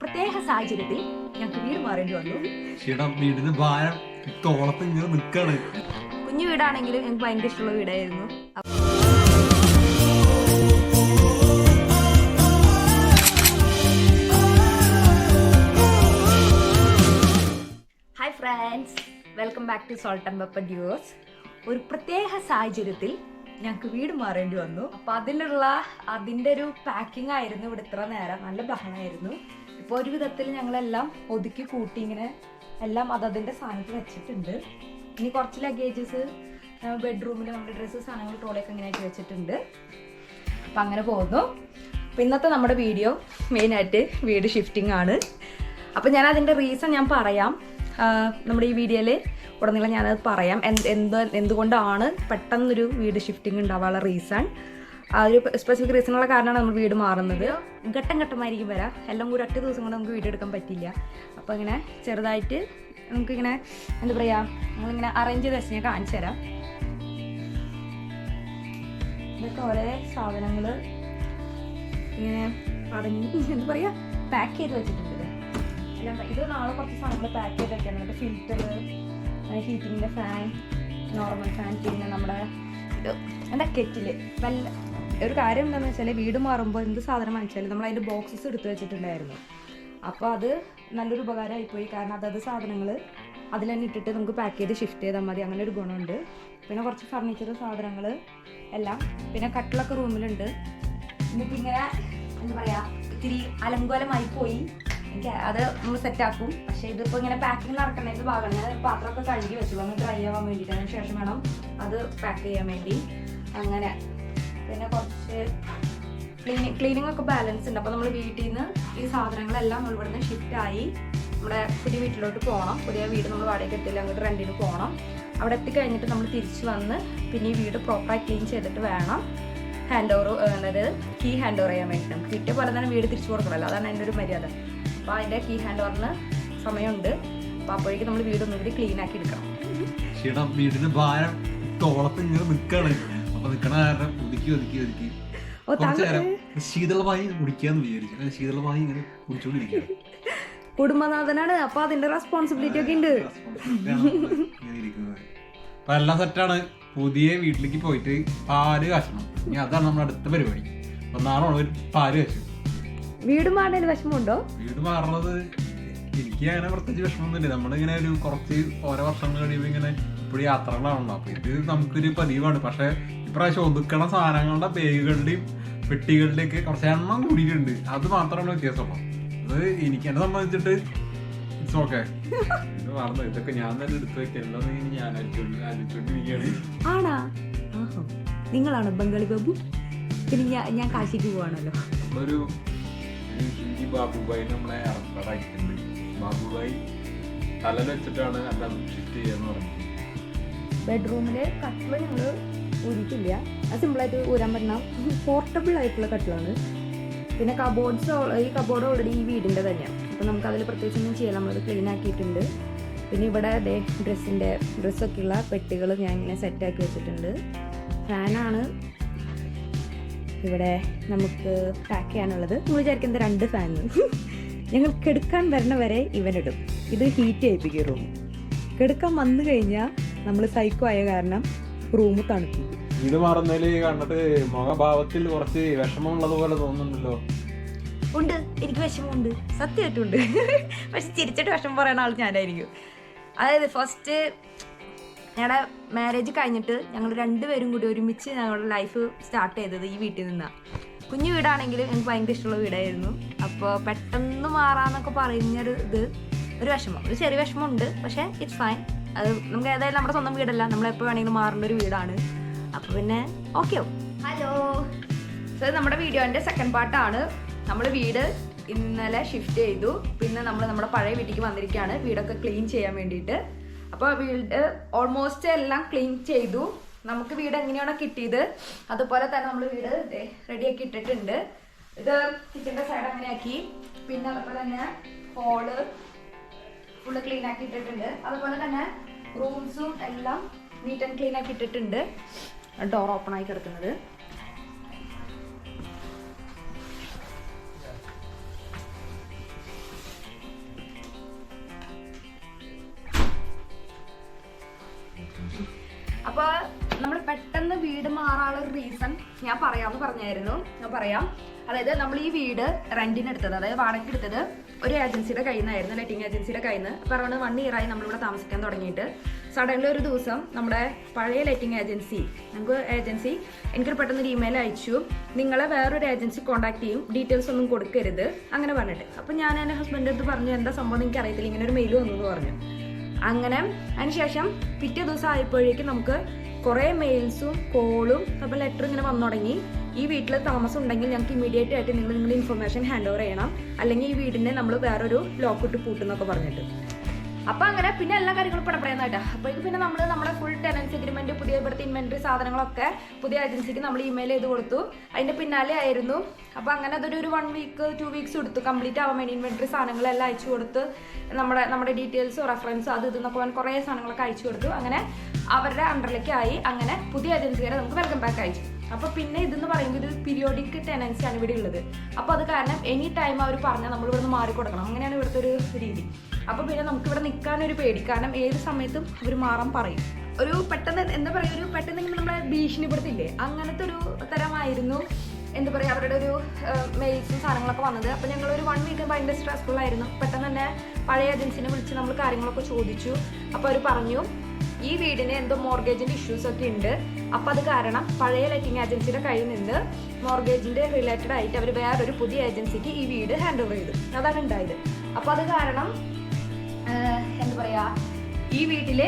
പ്രത്യേക സാഹചര്യത്തിൽ ഞങ്ങൾക്ക് വീട് മാറേണ്ടി വന്നു. ചേട്ടാ വീടിന് ഭാരം തോളത്ത് ഇങ്ങനെ നിൽക്കാണ് കുഞ്ഞു വീടാണെങ്കിലും ഞങ്ങൾക്ക് ഭയങ്കര ഇഷ്ടമുള്ള വീടായിരുന്നു. Hi friends welcome back to salt and pepper dues ഒരു പ്രത്യേക സാഹചര്യത്തിൽ ഞങ്ങൾക്ക് വീട് മാറേണ്ടി വന്നു. അപ്പൊ അതിനുള്ള അതിന്റെ ഒരു പാക്കിംഗ് ആയിരുന്നു ഇവിടെ ഇത്ര നേരം. നല്ല ബഹളമായിരുന്നു. ഇപ്പോൾ ഒരു വിധത്തിൽ ഞങ്ങളെല്ലാം ഒതുക്കി കൂട്ടി ഇങ്ങനെ എല്ലാം അതതിന്റെ സാധനത്തിൽ വെച്ചിട്ടുണ്ട്. ഇനി കുറച്ച് ലഗേജസ് ബെഡ്റൂമിൽ നമ്മുടെ ഡ്രസ്സ് സാധനങ്ങൾ ട്രോളൊക്കെ ഇങ്ങനെ ആക്കി വെച്ചിട്ടുണ്ട്. അപ്പം അങ്ങനെ പോകുന്നു. അപ്പം ഇന്നത്തെ നമ്മുടെ വീഡിയോ മെയിനായിട്ട് വീട് ഷിഫ്റ്റിംഗ് ആണ്. അപ്പം ഞാൻ അതിന്റെ റീസൺ ഞാൻ പറയാം. നമ്മുടെ ഈ വീഡിയോയിൽ ഉടനീളം ഞാനത് പറയാം. എന്ത് എന്തുകൊണ്ടാണ് പെട്ടെന്നൊരു വീട് ഷിഫ്റ്റിംഗ് ഉണ്ടാവാനുള്ള റീസൺ ആ ഒരു സ്പെസിഫിക് റീസണുള്ള കാരണമാണ് നമ്മൾ വീട് മാറുന്നത്. ഘട്ടം ഘട്ടമായിരിക്കും വരാം. എല്ലാം കൂടി ഒറ്റ ദിവസം കൊണ്ട് നമുക്ക് വീട് എടുക്കാൻ പറ്റില്ല. അപ്പോൾ ഇങ്ങനെ ചെറുതായിട്ട് നമുക്കിങ്ങനെ എന്താ പറയുക നമ്മളിങ്ങനെ അറേഞ്ച് ചെയ്ത് വെച്ച് ഞാൻ കാണിച്ചു തരാം. ഇതൊക്കെ ഓരോ സാധനങ്ങൾ ഇങ്ങനെ പടഞ്ഞ് എന്താ പറയുക പാക്ക് ചെയ്ത് വെച്ചിട്ടുണ്ട് ഇത്. എല്ലാം ഇത് നാളെ കുറച്ച് സാധനങ്ങൾ പാക്ക് ചെയ്ത് വെക്കണം എന്നിട്ട് ഫിൽറ്റർ ഹീറ്റിങ്ങിന്റെ ഫാൻ നോർമൽ ഫാൻ പിന്നെ നമ്മുടെ ഇത് എന്താ കെറ്റിൽ വല്ല ഒരു കാര്യം എന്താണെന്ന് വെച്ചാൽ വീട് മാറുമ്പോൾ എന്ത് സാധനം വാങ്ങിച്ചാലും നമ്മൾ അതിന്റെ ബോക്സസ് എടുത്തു വെച്ചിട്ടുണ്ടായിരുന്നു. അപ്പോൾ അത് നല്ലൊരു ഉപകാരമായി പോയി കാരണം അതത് സാധനങ്ങൾ അതിൽ തന്നെ ഇട്ടിട്ട് നമുക്ക് പാക്ക് ചെയ്ത് ഷിഫ്റ്റ് ചെയ്താൽ മതി. അങ്ങനെ ഒരു ഗുണമുണ്ട്. പിന്നെ കുറച്ച് ഫർണിച്ചർ സാധനങ്ങൾ എല്ലാം. പിന്നെ കട്ടിലൊക്കെ റൂമിലുണ്ട്. എന്നിട്ട് ഇങ്ങനെ എന്താ പറയുക ഇത്തിരി അലങ്കോലമായി പോയി. എനിക്ക് അത് നമ്മൾ സെറ്റാക്കും പക്ഷേ ഇതിപ്പോൾ ഇങ്ങനെ പാക്കിംഗ് നടക്കുന്നതിന്റെ ഭാഗമാണ്. പാത്രമൊക്കെ കഴുകി വെച്ചു. ഒന്ന് ഡ്രൈ ആവാൻ വേണ്ടിയിട്ട് അതിന് ശേഷം വേണം അത് പാക്ക് ചെയ്യാൻ വേണ്ടി. അങ്ങനെ. പിന്നെ കുറച്ച് ക്ലീനിങ് ക്ലീനിങ് ഒക്കെ ബാലൻസ് ഉണ്ട്. അപ്പോൾ നമ്മൾ വീട്ടിൽ നിന്ന് ഈ സാധനങ്ങളെല്ലാം നമ്മൾ ഇവിടുന്ന് ഷിഫ്റ്റ് ആയി നമ്മുടെ പുതിയ വീട്ടിലോട്ട് പോകണം പുതിയ വീട് നമ്മൾ വാടകയ്ക്ക് എത്തില്ല അങ്ങോട്ട് റെന്റിന് പോകണം അവിടെ എത്തിക്കഴിഞ്ഞിട്ട് നമ്മൾ തിരിച്ച് വന്ന് പിന്നെ ഈ വീട് പ്രോപ്പറായി ക്ലീൻ ചെയ്തിട്ട് വേണം ഹാൻഡ് ഓവർ അതായത് കീ ഹാൻഡ് ഓവർ ചെയ്യാൻ വേണ്ടി നമുക്ക് കിട്ടിയ പോലെ തന്നെ വീട് തിരിച്ചു കൊടുക്കണമല്ലോ. അതാണ് എന്റെ ഒരു മര്യാദ. അപ്പോൾ അതിന്റെ കീ ഹാൻഡ് ഓവറിന് സമയമുണ്ട്. അപ്പോൾ അപ്പോഴേക്കും നമ്മൾ വീട് കൂടി ക്ലീൻ ആക്കി എടുക്കണം. വീടിന് ഭാരം തോളത്ത് ഇങ്ങനെ നിക്കാണ്. അപ്പൊ നിക്കണ കാരണം ഒതുക്കി ഒതുക്കി ഒതുക്കി. കുറച്ചു നേരം ശീതളമായി കുടിക്കാന്ന് വിചാരിച്ചു. ശീതളമായി ഇങ്ങനെ കുടിച്ചോണ്ടിരിക്കുകയാണ് കുടുംബനാഥനാണ്. അപ്പൊ അതിന്റെ റെസ്പോൺസിബിലിറ്റി ഒക്കെ ഉണ്ട്. അപ്പൊ എല്ലാം സെറ്റാണ് പുതിയ വീട്ടിലേക്ക് പോയിട്ട് പാൽ കാശണം ഇനി അതാണ് നമ്മുടെ അടുത്ത പരിപാടി. അപ്പൊ നാളെ ഒരു പാൽ കാശു വീട് മാറുന്നതിന് വിഷമമുണ്ടോ? വീട് മാറുന്നത് എനിക്ക് അങ്ങനെ പ്രത്യേകിച്ച് വിഷമമൊന്നുമില്ല. നമ്മളിങ്ങനെ ഒരു കുറച്ച് ഓരോ വർഷങ്ങൾ കഴിയുമ്പോൾ ഇങ്ങനെ ഇപ്പോഴും യാത്രകളാണല്ലോ. അപ്പൊ ഇത് നമുക്കൊരു പതിവാണ്. പക്ഷെ ഇപ്രാവശ്യം ഒതുക്കണ സാധനങ്ങളുടെ ബാഗുകളുടെയും പെട്ടികളുടെയൊക്കെ കുറച്ച് എണ്ണം കൂടിയിട്ടുണ്ട്. അത് മാത്രമാണ് വ്യത്യാസമുള്ളൂ. അത് എനിക്ക് എന്നെ സംബന്ധിച്ചിട്ട് ഇറ്റ്സ് ഓക്കെ ഇത് മറന്നു. ഇതൊക്കെ ഞാൻ തന്നെ എടുത്തു വെക്കല്ലോ ഞാൻ ആണാ? ആഹോ. നിങ്ങളാണ് ബംഗാളി ബാബു? പിന്നെ ഞാൻ ഞാൻ കാശിക്ക് പോവാണല്ലോ. ഒരു ഹിന്ദി ബാബുബായി നമ്മളെ ഏർപ്പാടാക്കിയിട്ടുണ്ട് ബാബുബായി തലയിൽ വെച്ചിട്ടാണ് എല്ലാം ഷിഫ്റ്റ് ചെയ്യാന്ന് പറഞ്ഞത്. ബെഡ്റൂമിലെ കട്ടിൽ ഞങ്ങൾ ഊരിയിട്ടില്ല. അത് സിമ്പിളായിട്ട് ഊരാൻ പറ്റുന്ന പോർട്ടബിൾ ആയിട്ടുള്ള കട്ടിലാണ് പിന്നെ കബോർഡ്സ് ഈ കബോർഡ് ഓൾറെഡി ഈ വീടിന്റെ തന്നെയാണ് അപ്പോൾ നമുക്ക് അതിൽ പ്രത്യേകിച്ച് ഒന്നും ചെയ്യാൻ നമ്മളത് ക്ലീൻ ആക്കിയിട്ടുണ്ട്. പിന്നെ ഇവിടെ അതേ ഡ്രസ്സിന്റെ ഡ്രസ്സൊക്കെയുള്ള പെട്ടികൾ ഞാൻ ഇങ്ങനെ സെറ്റാക്കി വെച്ചിട്ടുണ്ട്. ഫാനാണ് ഇവിടെ നമുക്ക് പാക്ക് ചെയ്യാനുള്ളത്. നമ്മൾ വിചാരിക്കുന്നത് രണ്ട് ഫാൻ ഞങ്ങൾ കെടുക്കാൻ വരണ വരെ ഇവനിടും. ഇത് ഹീറ്റ് ചെയ്യിപ്പിക്കും റൂം കെടുക്കാൻ വന്നു കഴിഞ്ഞാൽ നമ്മൾ സൈക്കോ ആയ കാരണം റൂം തണുപ്പിക്കും ഇത് മാറുന്നതിൽ കണ്ടിട്ട് മുഖഭാവത്തിൽ കുറച്ച് വിഷമമുള്ളത് പോലെ തോന്നുന്നുണ്ടല്ലോ. ഉണ്ട് എനിക്ക് വിഷമമുണ്ട്. സത്യമായിട്ടുണ്ട് പക്ഷെ ചിരിച്ചിട്ട് വിഷമം പറയുന്ന ആൾ ഞാനായിരിക്കും. അതായത് ഫസ്റ്റ് ഞങ്ങളുടെ മാരേജ് കഴിഞ്ഞിട്ട് ഞങ്ങൾ രണ്ടുപേരും കൂടി ഒരുമിച്ച് ഞങ്ങളുടെ ലൈഫ് സ്റ്റാർട്ട് ചെയ്തത് ഈ വീട്ടിൽ നിന്നാണ് കുഞ്ഞു വീടാണെങ്കിലും എനിക്ക് ഭയങ്കര ഇഷ്ടമുള്ള വീടായിരുന്നു. അപ്പോൾ പെട്ടെന്ന് മാറാന്നൊക്കെ പറയുന്നൊരു ഇത് ഒരു വിഷമം. ഒരു ചെറിയ വിഷമമുണ്ട് പക്ഷേ ഇറ്റ്സ് ഫൈൻ അത് നമുക്ക് ഏതായാലും നമ്മുടെ സ്വന്തം വീടല്ല. നമ്മൾ എപ്പോൾ വേണമെങ്കിലും മാറേണ്ട ഒരു വീടാണ്. അപ്പോൾ പിന്നെ ഓക്കെ ഹലോ സോ നമ്മുടെ വീഡിയോന്റെ സെക്കൻഡ് പാർട്ടാണ് നമ്മൾ വീട് ഇന്നലെ ഷിഫ്റ്റ് ചെയ്തു. പിന്നെ നമ്മൾ നമ്മുടെ പഴയ വീട്ടിലേക്ക് വന്നിരിക്കുകയാണ്. വീടൊക്കെ ക്ലീൻ ചെയ്യാൻ വേണ്ടിയിട്ട്. അപ്പോൾ വീട് ഓൾമോസ്റ്റ് എല്ലാം ക്ലീൻ ചെയ്തു. നമുക്ക് വീട് എങ്ങനെയാണോ കിട്ടിയത്? അതുപോലെ തന്നെ നമ്മൾ വീട് റെഡിയാക്കി ഇട്ടിട്ടുണ്ട്. ഇത് കിച്ചന്റെ സൈഡ് അങ്ങനെ ആക്കി പിന്നെ അതുപോലെ തന്നെ ഹോൾ ഫുള്ള് ക്ലീൻ ആക്കി ഇട്ടിട്ടുണ്ട്. അതുപോലെ തന്നെ റൂംസും എല്ലാം നീറ്റ് ആൻഡ് ക്ലീൻ ആക്കി ഇട്ടിട്ടുണ്ട്. ഡോർ ഓപ്പൺ ആയി കിടക്കുന്നത്. അപ്പോൾ നമ്മൾ പെട്ടെന്ന് വീട് മാറാനുള്ള റീസൺ ഞാൻ പറയാമെന്ന് പറഞ്ഞായിരുന്നു. ഞാൻ പറയാം. അതായത് നമ്മൾ ഈ വീട് റെന്റിന് എടുത്തത് അതായത് വാടകയ്ക്ക് എടുത്തത് ഒരു ഏജൻസിയുടെ കയ്യിൽ നിന്നായിരുന്നു ലെറ്റിംഗ് ഏജൻസിയുടെ കയ്യിൽ നിന്ന് അപ്പോൾ അറൗണ്ട് വൺ ഇയർ ആയി നമ്മളിവിടെ താമസിക്കാൻ തുടങ്ങിയിട്ട്. സഡൻലി ഒരു ദിവസം നമ്മുടെ പഴയ ലെറ്റിംഗ് ഏജൻസി നമുക്ക് ഏജൻസി എനിക്ക് പെട്ടെന്ന് ഒരു ഇമെയിൽ അയച്ചു. നിങ്ങളെ വേറൊരു ഏജൻസി കോൺടാക്ട് ചെയ്യും ഡീറ്റെയിൽസ് ഒന്നും കൊടുക്കരുത് അങ്ങനെ പറഞ്ഞിട്ട്. അപ്പോൾ ഞാൻ എന്റെ ഹസ്ബൻഡ് അടുത്ത് പറഞ്ഞു എന്താ സംഭവം എനിക്ക് അറിയത്തില്ല ഇങ്ങനെ ഒരു മെയിൽ വന്നു എന്ന് പറഞ്ഞു. അങ്ങനെ അതിനുശേഷം പിറ്റേ ദിവസം ആയപ്പോഴേക്കും നമുക്ക് കുറേ മെയിൽസും കോളും അപ്പോൾ ലെറ്റർ ഇങ്ങനെ വന്നു തുടങ്ങി. ഈ വീട്ടിൽ താമസം ഉണ്ടെങ്കിൽ ഞങ്ങൾക്ക് ഇമീഡിയറ്റ് ആയിട്ട് നിങ്ങൾ നിങ്ങളുടെ ഇൻഫർമേഷൻ ഹാൻഡ് ഓവർ ചെയ്യണം. അല്ലെങ്കിൽ ഈ വീടിനെ നമ്മൾ വേറൊരു ലോക്ക് ഇട്ട് പൂട്ടുന്നൊക്കെ പറഞ്ഞിട്ട്. അപ്പൊ അങ്ങനെ പിന്നെ എല്ലാ കാര്യങ്ങളും ഇവിടെ പടപടയുന്നതായിട്ടാ ഇത് പിന്നെ നമ്മൾ നമ്മുടെ ഫുൾ ടെനൻസ് എഗ്രിമെന്റ് പുതിയ ഇവിടുത്തെ ഇൻവെന്ററി സാധനങ്ങളൊക്കെ പുതിയ ഏജൻസിക്ക് നമ്മൾ ഇമെയിൽ ചെയ്ത് കൊടുത്തു. അതിന്റെ പിന്നാലെ ആയിരുന്നു. അപ്പോൾ അങ്ങനെ അതൊരു ഒരു വൺ വീക്ക് ടു വീക്സ് എടുത്തു കംപ്ലീറ്റ് ആവാൻ വേണ്ടി ഇൻവെന്ററി സാധനങ്ങളെല്ലാം അയച്ചു കൊടുത്ത്. നമ്മുടെ നമ്മുടെ ഡീറ്റെയിൽസ് റെഫറൻസ് അത് ഇതെന്നൊക്കെ കുറേ സാധനങ്ങളൊക്കെ അയച്ചു കൊടുത്തു. അങ്ങനെ അവരുടെ അണ്ടറിലേക്കായി അങ്ങനെ പുതിയ ഏജൻസിക്കാരെ നമുക്ക് വെൽക്കം ബാക്ക് അയച്ചു അപ്പൊ പിന്നെ ഇതെന്ന് പറയുമ്പോൾ ഇത് പീരിയോഡിക് ആണ് ഇവിടെ ഉള്ളത്. അപ്പൊ അത് കാരണം എനി ടൈം അവർ പറഞ്ഞാൽ നമ്മൾ ഇവിടുന്ന് മാറിക്കൊടുക്കണം അങ്ങനെയാണ് ഇവിടുത്തെ ഒരു രീതി. അപ്പൊ പിന്നെ നമുക്ക് ഇവിടെ നിൽക്കാൻ ഒരു പേടി. കാരണം ഏത് സമയത്തും അവർ മാറാൻ പറയും. ഒരു പെട്ടെന്ന് എന്താ പറയുക ഒരു പെട്ടെന്ന് ഇങ്ങനെ നമ്മളെ ഭീഷണിപ്പെടുത്തില്ലേ? അങ്ങനത്തെ ഒരു തരമായിരുന്നു എന്താ പറയുക അവരുടെ ഒരു മെയിൽസും സാധനങ്ങളൊക്കെ വന്നത്. അപ്പോൾ ഞങ്ങൾ ഒരു വൺ വീക്ക് ഭയങ്കര സ്ട്രെസ്ഫുൾ ആയിരുന്നു. പെട്ടെന്ന് തന്നെ പഴയ ഏജൻസിനെ വിളിച്ച് നമ്മൾ കാര്യങ്ങളൊക്കെ ചോദിച്ചു. അപ്പോൾ അവർ പറഞ്ഞു ഈ വീടിന് എന്തോ മോർഗേജിന്റെ ഇഷ്യൂസ് ഒക്കെ ഉണ്ട്. അപ്പൊ അത് കാരണം പഴയ ലൈറ്റിംഗ് ഏജൻസിയുടെ കയ്യിൽ നിന്ന് മോർഗേജിന്റെ റിലേറ്റഡ് ആയിട്ട് അവർ വേറൊരു പുതിയ ഏജൻസിക്ക് ഈ വീട് ഹാൻഡ് ഓവർ ചെയ്തു. അതാണ് ഉണ്ടായത്. അപ്പൊ അത് കാരണം എന്താ പറയാ ഈ വീട്ടിൽ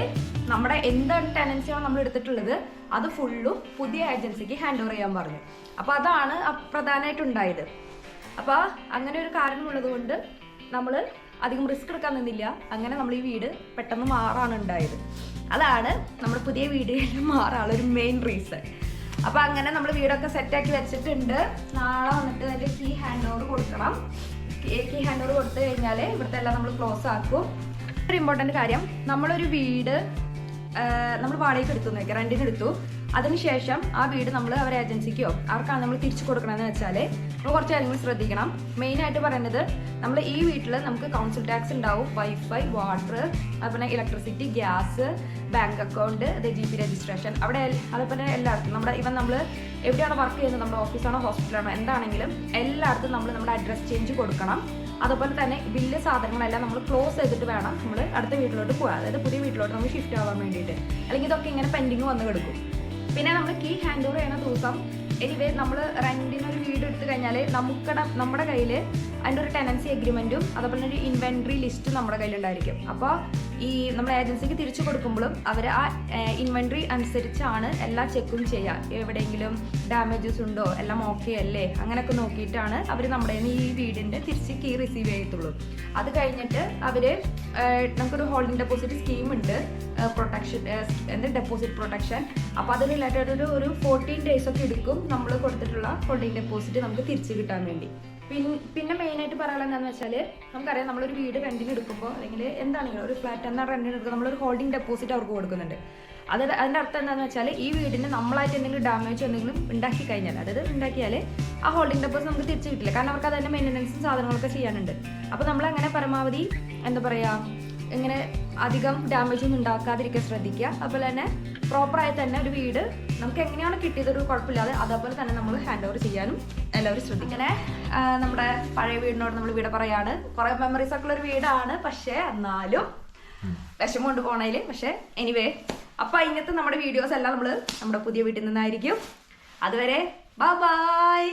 നമ്മുടെ എന്താണ് ടെനൻസിയാണ് നമ്മൾ എടുത്തിട്ടുള്ളത് അത് ഫുള്ളും പുതിയ ഏജൻസിക്ക് ഹാൻഡ് ഓവർ ചെയ്യാൻ പറഞ്ഞു. അപ്പൊ അതാണ് പ്രധാനമായിട്ടുണ്ടായത് അപ്പോൾ അങ്ങനെ ഒരു കാരണമുള്ളത് കൊണ്ട് നമ്മൾ അധികം റിസ്ക് എടുക്കാൻ നിന്നില്ല. അങ്ങനെ നമ്മൾ ഈ വീട് പെട്ടെന്ന് മാറാണ് ഉണ്ടായത്. അതാണ് നമ്മൾ പുതിയ വീടുകളിൽ മാറാനുള്ള ഒരു മെയിൻ റീസൺ അപ്പൊ അങ്ങനെ നമ്മൾ വീടൊക്കെ സെറ്റാക്കി വെച്ചിട്ടുണ്ട്. നാളെ വന്നിട്ട് അതിന്റെ കീ ഹാൻഡ് ഓവർ കൊടുക്കണം. കീ ഹാൻഡ് ഓവർ കൊടുത്തു കഴിഞ്ഞാൽ ഇവിടുത്തെ എല്ലാം നമ്മൾ ക്ലോസ് ആക്കും. ഒരു ഇമ്പോർട്ടന്റ് കാര്യം നമ്മളൊരു വീട് നമ്മൾ വാടകയ്ക്ക് എടുത്തു നോക്കി റെന്റിന് എടുത്തു. അതിനുശേഷം ആ വീട് നമ്മൾ അവർ ഏജൻസിക്കോ ആർക്കാണ് നമ്മൾ തിരിച്ചു കൊടുക്കണമെന്ന് വെച്ചാൽ നമ്മൾ കുറച്ച് കാര്യങ്ങൾ ശ്രദ്ധിക്കണം. മെയിൻ ആയിട്ട് പറയുന്നത് നമ്മൾ ഈ വീട്ടിൽ നമുക്ക് കൗൺസിൽ ടാക്സ് ഉണ്ടാവും. വൈഫൈ വാട്ടർ അതുപോലെ ഇലക്ട്രിസിറ്റി ഗ്യാസ് ബാങ്ക് അക്കൗണ്ട് അത് ജി പി രജിസ്ട്രേഷൻ അവിടെ അതുപോലെ എല്ലായിടത്തും നമ്മുടെ ഇവൻ നമ്മൾ എവിടെയാണ് വർക്ക് ചെയ്യുന്നത്? നമ്മുടെ ഓഫീസാണോ ഹോസ്പിറ്റലാണോ എന്താണെങ്കിലും എല്ലായിടത്തും നമ്മൾ നമ്മുടെ അഡ്രസ് ചേഞ്ച് കൊടുക്കണം. അതുപോലെ തന്നെ ബില്ല് സാധനങ്ങളെല്ലാം നമ്മൾ ക്ലോസ് ചെയ്തിട്ട് വേണം നമ്മൾ അടുത്ത വീട്ടിലോട്ട് പോകാൻ. അതായത് പുതിയ വീട്ടിലോട്ട് നമ്മൾ ഷിഫ്റ്റ് ആവാൻ വേണ്ടിയിട്ട്. അല്ലെങ്കിൽ ഇതൊക്കെ ഇങ്ങനെ പെൻഡിങ് വന്ന് കിടക്കും. പിന്നെ നമ്മൾ കീ ഹാൻഡ് ഓവർ ചെയ്യുന്ന ദിവസം എനിവേ നമ്മൾ റെന്റിന് ഒരു വീട് എടുത്തു കഴിഞ്ഞാൽ നമുക്കടെ നമ്മുടെ കയ്യിൽ അതിന്റെ ഒരു ടെനൻസി അഗ്രിമെന്റും അതുപോലെ ഒരു ഇൻവെൻട്രി ലിസ്റ്റും നമ്മുടെ കയ്യിലുണ്ടായിരിക്കും. അപ്പോൾ ഈ നമ്മൾ ഏജൻസിക്ക് തിരിച്ചു കൊടുക്കുമ്പോഴും അവർ ആ ഇൻവെൻട്രി അനുസരിച്ചാണ് എല്ലാ ചെക്കും ചെയ്യുക. എവിടെയെങ്കിലും ഡാമേജസ് ഉണ്ടോ എല്ലാം ഓക്കെ അല്ലേ? അങ്ങനെയൊക്കെ നോക്കിയിട്ടാണ് അവർ നമ്മുടെ ഈ വീടിന്റെ തിരിച്ച് കീ റിസീവ് ചെയ്യത്തുള്ളൂ. അത് കഴിഞ്ഞിട്ട് അവർ നമുക്കൊരു ഹോൾഡിംഗ് ഡെപ്പോസിറ്റ് സ്കീം ഉണ്ട്. പ്രൊട്ടക്ഷൻ എന്താ ഡെപ്പോസിറ്റ് പ്രൊട്ടക്ഷൻ അപ്പോൾ അത് റിലേറ്റഡ് ഒരു ഒരു ഫോർട്ടീൻ ഡേയ്സ് ഒക്കെ എടുക്കും നമ്മൾ കൊടുത്തിട്ടുള്ള ഹോൾഡിംഗ് ഡെപ്പോസിറ്റ് നമുക്ക് തിരിച്ച് കിട്ടാൻ വേണ്ടി. പിന്നെ മെയിൻ ആയിട്ട് പറയാനുള്ളത് എന്താണെന്ന് വെച്ചാൽ നമുക്കറിയാം നമ്മളൊരു വീട് റെന്റിന് എടുക്കുമ്പോൾ അല്ലെങ്കിൽ എന്താണെങ്കിലും ഒരു ഫ്ലാറ്റ് എന്നാ റെന്റിന് എടുക്കുമ്പോൾ നമ്മളൊരു ഹോൾഡിംഗ് ഡെപ്പോസിറ്റ് അവർക്ക് കൊടുക്കുന്നുണ്ട്. അത് അതിന്റെ അർത്ഥം എന്താണെന്ന് വെച്ചാൽ ഈ വീടിന് നമ്മളായിട്ട് എന്തെങ്കിലും ഡാമേജ് എന്തെങ്കിലും ഉണ്ടാക്കി കഴിഞ്ഞാൽ അതായത് ഉണ്ടാക്കിയാൽ ആ ഹോൾഡിംഗ് ഡെപ്പോസിറ്റ് നമുക്ക് തിരിച്ചു കിട്ടില്ല. കാരണം അവർക്ക് അതിന്റെ മെയിന്റനൻസും സാധനങ്ങളൊക്കെ ചെയ്യാനുണ്ട്. അപ്പോൾ നമ്മൾ അങ്ങനെ പരമാവധി എന്താ പറയുക ഇങ്ങനെ അധികം ഡാമേജ് ഒന്നും ഉണ്ടാക്കാതിരിക്കാൻ ശ്രദ്ധിക്കുക. അതുപോലെ തന്നെ പ്രോപ്പറായി തന്നെ ഒരു വീട്. നമുക്ക് എങ്ങനെയാണ് കിട്ടിയത് ഒരു കുഴപ്പമില്ലാതെ അതേപോലെ തന്നെ നമ്മൾ ഹാൻഡ് ഓവർ ചെയ്യാനും എല്ലാവരും ശ്രദ്ധിക്കണേ. നമ്മുടെ പഴയ വീടിനോട് നമ്മൾ വീട് പറയാണ്. കുറെ മെമ്മറീസ് ഒക്കെ ഉള്ള ഒരു വീടാണ്. പക്ഷേ എന്നാലും വിഷമം കൊണ്ട് പോണേൽ. പക്ഷേ എനിവേ അപ്പൊ അതിനകത്ത് നമ്മുടെ വീഡിയോസ് എല്ലാം നമ്മൾ നമ്മുടെ പുതിയ വീട്ടിൽ നിന്നായിരിക്കും. അതുവരെ ബൈ ബൈ